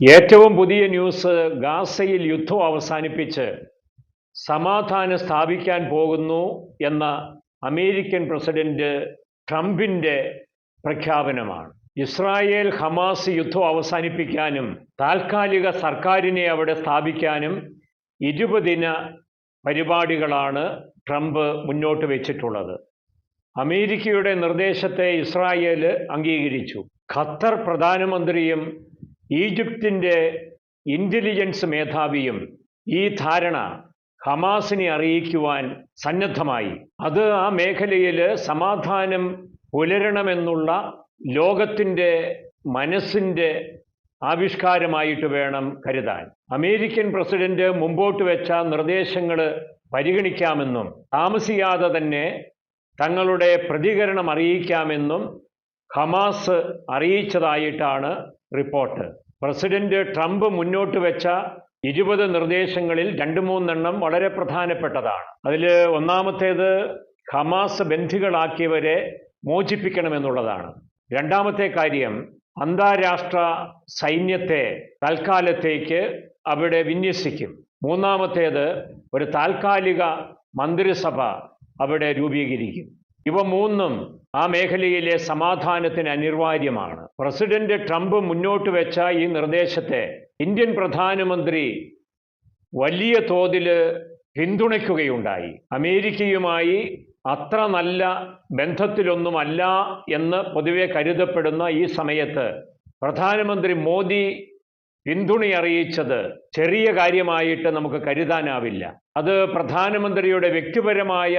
ഏറ്റവും പുതിയ ന്യൂസ് ഗാസയിൽ യുദ്ധം അവസാനിപ്പിച്ച് സമാധാനം സ്ഥാപിക്കാൻ പോകുന്നു എന്ന അമേരിക്കൻ പ്രസിഡന്റ് ട്രംപിന്റെ പ്രഖ്യാപനമാണ്. ഇസ്രായേൽ ഹമാസ് യുദ്ധം അവസാനിപ്പിക്കാനും താൽക്കാലിക സർക്കാരിനെ അവിടെ സ്ഥാപിക്കാനും ഇരുപതിന പരിപാടികളാണ് ട്രംപ് മുന്നോട്ട് വെച്ചിട്ടുള്ളത്. അമേരിക്കയുടെ നിർദ്ദേശത്തെ ഇസ്രായേൽ അംഗീകരിച്ചു. ഖത്തർ പ്രധാനമന്ത്രിയും ഈജിപ്തിന്റെ ഇന്റലിജൻസ് മേധാവിയും ഈ ധാരണ ഹമാസിനെ അറിയിക്കുവാൻ സന്നദ്ധമായി. അത് ആ മേഖലയിൽ സമാധാനം പുലരണമെന്നുള്ള ലോകത്തിന്റെ മനസ്സിന്റെ ആവിഷ്കാരമായിട്ട് വേണം കരുതാൻ. അമേരിക്കൻ പ്രസിഡന്റ് മുമ്പോട്ട് വെച്ച നിർദ്ദേശങ്ങൾ പരിഗണിക്കാമെന്നും താമസിയാതെ തന്നെ തങ്ങളുടെ പ്രതികരണം അറിയിക്കാമെന്നും ഹമാസ് അറിയിച്ചതായിട്ടാണ് റിപ്പോർട്ട്. പ്രസിഡന്റ് ട്രംപ് മുന്നോട്ട് വെച്ച ഇരുപത് നിർദ്ദേശങ്ങളിൽ രണ്ട് മൂന്നെണ്ണം വളരെ പ്രധാനപ്പെട്ടതാണ്. അതിൽ ഒന്നാമത്തേത് ഹമാസ് ബന്ധികളാക്കിയവരെ മോചിപ്പിക്കണമെന്നുള്ളതാണ്. രണ്ടാമത്തെ കാര്യം അന്താരാഷ്ട്ര സൈന്യത്തെ തൽക്കാലത്തേക്ക് അവിടെ വിന്യസിക്കും. മൂന്നാമത്തേത് ഒരു താൽക്കാലിക മന്ത്രിസഭ അവിടെ രൂപീകരിക്കും. ഇവ മൂന്നും ആ മേഖലയിലെ സമാധാനത്തിന് അനിവാര്യമാണ്. പ്രസിഡന്റ് ട്രംപ് മുന്നോട്ട് വെച്ച ഈ നിർദ്ദേശത്തെ ഇന്ത്യൻ പ്രധാനമന്ത്രി വലിയ തോതിൽ പിന്തുണയ്ക്കുകയുണ്ടായി. അമേരിക്കയുമായി അത്ര നല്ല ബന്ധത്തിലൊന്നുമല്ല എന്ന് പൊതുവെ കരുതപ്പെടുന്ന ഈ സമയത്ത് പ്രധാനമന്ത്രി മോദി പിന്തുണയറിയിച്ചത് ചെറിയ കാര്യമായിട്ട് നമുക്ക് കരുതാനാവില്ല. അത് പ്രധാനമന്ത്രിയുടെ വ്യക്തിപരമായ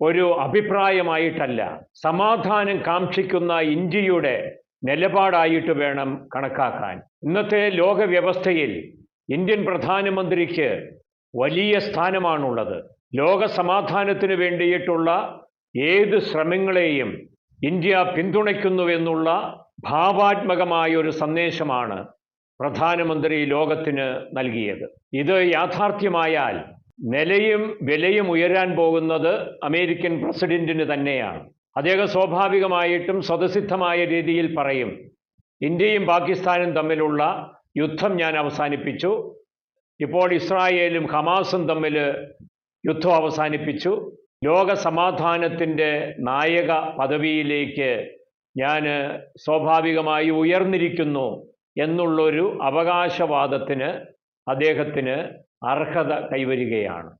ഒരു അഭിപ്രായമായിട്ടല്ല. സമാധാനം കാക്ഷിക്കുന്ന ഇന്ത്യയുടെ നിലപാടായിട്ട് വേണം കണക്കാക്കാൻ. ഇന്നത്തെ ലോക വ്യവസ്ഥയിൽ ഇന്ത്യൻ പ്രധാനമന്ത്രിക്ക് വലിയ സ്ഥാനമാണുള്ളത്. ലോക സമാധാനത്തിന് വേണ്ടിയിട്ടുള്ള ഏത് ശ്രമങ്ങളെയും ഇന്ത്യ പിന്തുണയ്ക്കുന്നുവെന്നുള്ള ഭാവാത്മകമായ ഒരു സന്ദേശമാണ് പ്രധാനമന്ത്രി ലോകത്തിന് നൽകിയത്. ഇത് യാഥാർത്ഥ്യമായാൽ നിലയും വിലയും ഉയരാൻ പോകുന്നത് അമേരിക്കൻ പ്രസിഡന്റിന് തന്നെയാണ്. അദ്ദേഹം സ്വാഭാവികമായിട്ടും സ്വതസിദ്ധമായ രീതിയിൽ പറയും. ഇന്ത്യയും പാകിസ്ഥാനും തമ്മിലുള്ള യുദ്ധം ഞാൻ അവസാനിപ്പിച്ചു. ഇപ്പോൾ ഇസ്രായേലും ഹമാസും തമ്മിൽ യുദ്ധം അവസാനിപ്പിച്ചു. ലോക സമാധാനത്തിന്റെ നായക പദവിയിലേക്ക് ഞാൻ സ്വാഭാവികമായി ഉയർന്നിരിക്കുന്നു എന്നുള്ളൊരു അവകാശവാദത്തിന് അദ്ദേഹത്തിന് അർഹത കൈവരികയാണ്.